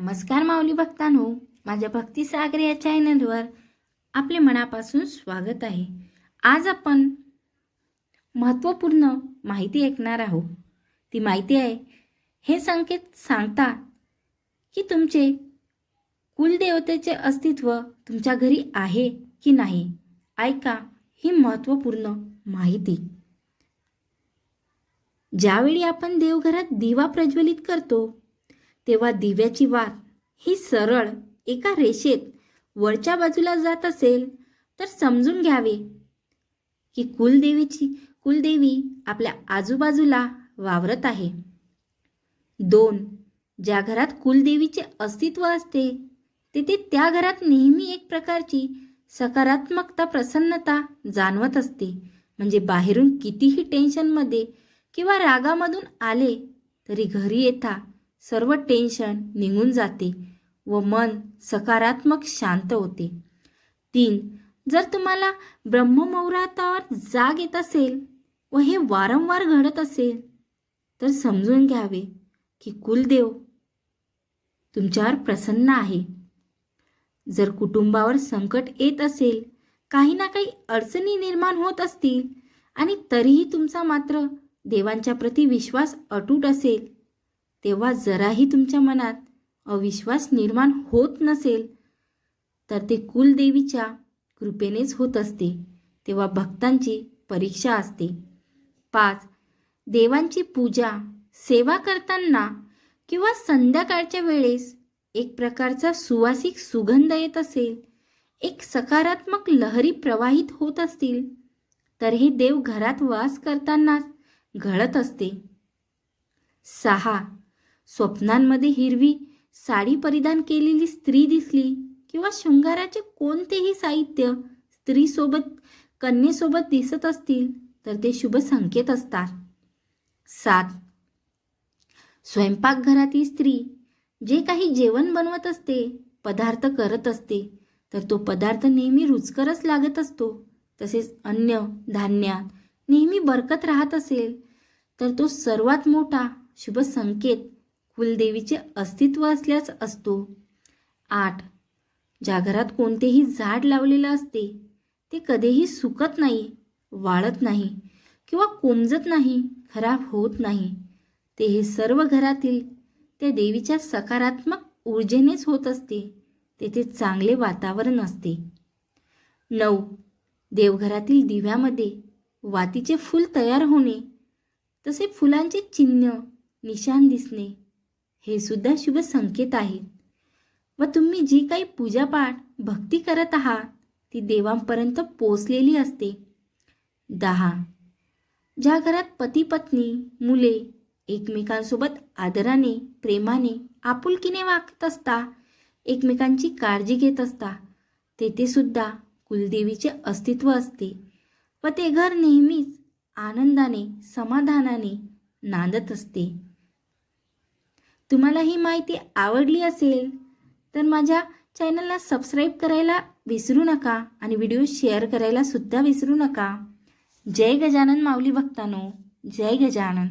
नमस्कार माऊली भक्तांनो माझ्या भक्ती सागर या चॅनलवर आपले मनापासून स्वागत आहे. आज आपण महत्त्वपूर्ण माहिती ऐकणार आहोत. ती माहिती आहे हे संकेत सांगतात की तुमचे कुलदेवतेचे अस्तित्व तुमच्या घरी आहे की नाही ऐका ही महत्त्वपूर्ण माहिती. ज्यावेळी आपण देवघरात दिवा प्रज्वलित करतो तेव्हा दिव्याची वात ही सरळ एका रेषेत वरच्या बाजूला जात असेल तर समजून घ्यावे की कुलदेवीची कुलदेवी आपल्या आजूबाजूला वावरत आहे. दोन ज्या घरात कुलदेवीचे अस्तित्व असते तेथे त्या घरात नेहमी एक प्रकारची सकारात्मकता प्रसन्नता जाणवत असते. म्हणजे बाहेरून कितीही टेन्शनमध्ये किंवा रागामधून आले तरी घरी येता सर्व टेन्शन निघून जाते व मन सकारात्मक शांत होते. तीन जर तुम्हाला ब्रह्ममुहूर्तावर जाग येत असेल व हे वारंवार घडत असेल तर समजून घ्यावे की कुलदेव तुमच्यावर प्रसन्न आहे. जर कुटुंबावर संकट येत असेल काही ना काही अडचणी निर्माण होत असतील आणि तरीही तुमचा मात्र देवांच्या प्रती विश्वास अटूट असेल तेव्हा जराही तुमच्या मनात अविश्वास निर्माण होत नसेल तर ते कुलदेवीच्या कृपेनेच होत असते. तेव्हा भक्तांची परीक्षा असते. पाच देवांची पूजा सेवा करताना किंवा संध्याकाळच्या वेळेस एक प्रकारचा सुवासिक सुगंध येत असेल एक सकारात्मक लहरी प्रवाहित होत असतील तर हे देव घरात वास करतानाच घडत असते. सहा स्वप्नांमध्ये हिरवी साडी परिधान केलेली स्त्री दिसली किंवा शृंगाराचे कोणतेही साहित्य स्त्रीसोबत कन्येसोबत दिसत असतील तर ते शुभ संकेत असतात. सात. स्वयंपाकघरातील स्त्री जे काही जेवण बनवत असते पदार्थ करत असते तर तो पदार्थ नेहमी रुचकरच लागत असतो. तसेच अन्न धान्यात नेहमी बरकत राहत असेल तर तो सर्वात मोठा शुभ संकेत कुलदेवीचे अस्तित्व असल्यास असतो. आठ. ज्या घरात कोणतेही झाड लावलेलं असते ते कधीही सुकत नाही वाळत नाही किंवा कोमजत नाही खराब होत नाही. ते हे सर्व घरातील त्या देवीच्या सकारात्मक ऊर्जेनेच होत असते. तेथे चांगले वातावरण असते. नऊ. देवघरातील दिव्यामध्ये वातीचे फूल तयार होणे तसे फुलांचे चिन्ह निशान दिसणे हे सुद्धा शुभ संकेत आहेत व तुम्ही जी काही पूजापाठ भक्ती करत आहात ती देवांपर्यंत पोचलेली असते. दहा. ज्या घरात पती पत्नी मुले एकमेकांसोबत आदराने प्रेमाने आपुलकीने वागत असता एकमेकांची काळजी घेत असता तेथे सुद्धा कुलदेवीचे अस्तित्व असते व ते घर नेहमीच आनंदाने समाधानाने नांदत असते. तुम्हाला ही माहिती आवडली असेल तर माझ्या चॅनलला सबस्क्राईब करायला विसरू नका आणि व्हिडिओ शेअर करायला सुद्धा विसरू नका. जय गजानन माऊली भक्तानो. जय गजानन.